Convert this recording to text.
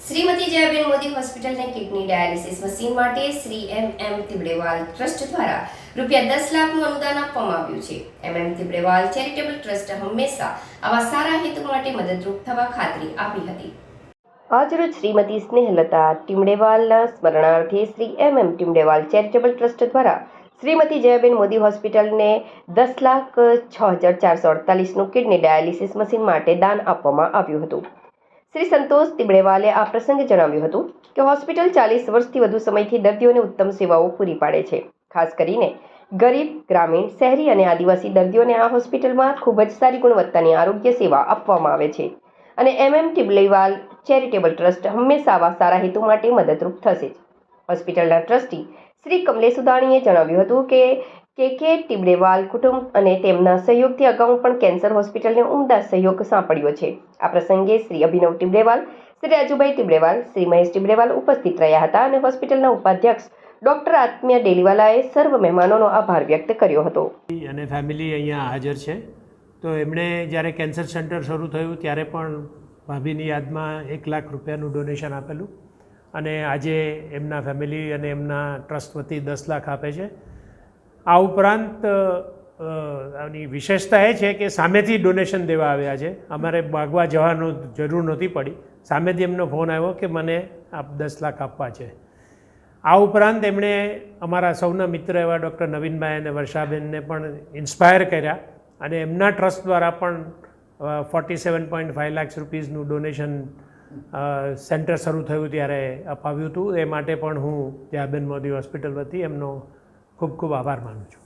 શ્રીમતી જયાબેન મોદી હોસ્પિટલને kidney dialysis machine માટે Shri M એમ તિબડેવાલ trust દ્વારા રૂપિયા દસ લાખનું અનુદાન આપવામાં આવ્યું છે. એમ એમ તિબડેવાલ ચેરિટેબલ ટ્રસ્ટ હંમેશા આવા સારા હેતુ માટે મદદરૂપ થવા ખાતરી આપી હતી. આજરોજ શ્રીમતી સ્નેહલતા ટીમડેવાલના સ્મરણાર્થે Shri M M Timdewal charitable trust દ્વારા શ્રીમતી જયાબેન મોદી હોસ્પિટલને દસ લાખ છ હજાર ચારસો અડતાલીસનું કિડની ડાયાલિસિસ મશીન માટે દાન આપવામાં આવ્યું હતું. શ્રી સંતોષ તિબડેવાલે આ પ્રસંગે જણાવ્યું હતું કે હોસ્પિટલ ચાલીસ વર્ષથી વધુ સમયથી દર્દીઓને ઉત્તમ સેવાઓ પૂરી પાડે છે. ખાસ કરીને ગરીબ, ગ્રામીણ, શહેરી અને આદિવાસી દર્દીઓને આ હોસ્પિટલમાં ખૂબ જ સારી ગુણવત્તાની આરોગ્ય સેવા આપવામાં આવે છે અને એમએમ ટિબલેવાલ ચેરિટેબલ ટ્રસ્ટ હંમેશા આવા સારા હેતુ માટે મદદરૂપ થશે હોસ્પિટલના ટ્રસ્ટી શ્રી કમલેશ ઉદાણીએ જણાવ્યું હતું કે કે કે ટિબડેવાલ કુટુંબ અને તેમના સહયોગથી અગાઉ પણ કેન્સર હોસ્પિટલને ઉમદા સહયોગ સાંપડ્યો છે. આ પ્રસંગે શ્રી અભિનવ ટિબડેવાલ શ્રી રાજુભાઈ ટિબડેવાલ શ્રી મહેશ ટિબડેવાલ ઉપસ્થિત રહ્યા હતા અને હોસ્પિટલના ઉપાધ્યક્ષ ડોક્ટર આત્મીય ડેલીવાલાએ સર્વ મહેમાનોનો આભાર વ્યક્ત કર્યો હતો. અને ફેમિલી અહીંયા હાજર છે. તો એમણે જ્યારે કેન્સર સેન્ટર શરૂ થયું ત્યારે પણ ભાભીની યાદમાં એક લાખ રૂપિયાનું ડોનેશન આપેલું. અને આજે એમના ફેમિલી અને એમના ટ્રસ્ટ વતી દસ લાખ આપે છે. આ ઉપરાંત આની વિશેષતા એ છે કે સામેથી ડોનેશન દેવા આવ્યા છે. અમારે માગવા જવાનું જરૂર નહોતી પડી. સામેથી એમનો ફોન આવ્યો કે મને આપ દસ લાખ આપવા છે. આ ઉપરાંત એમણે અમારા સૌના મિત્ર એવા ડૉક્ટર નવીનભાઈ અને વર્ષાબેનને પણ ઇન્સ્પાયર કર્યા અને એમના ટ્રસ્ટ દ્વારા પણ forty seven point five lakh રૂપીઝનું donation centre શરૂ થયું ત્યારે અપાવ્યું હતું. એ માટે પણ હું જયાબેન મોદી હોસ્પિટલ વતી એમનો ખૂબ ખૂબ આભાર માનું છું.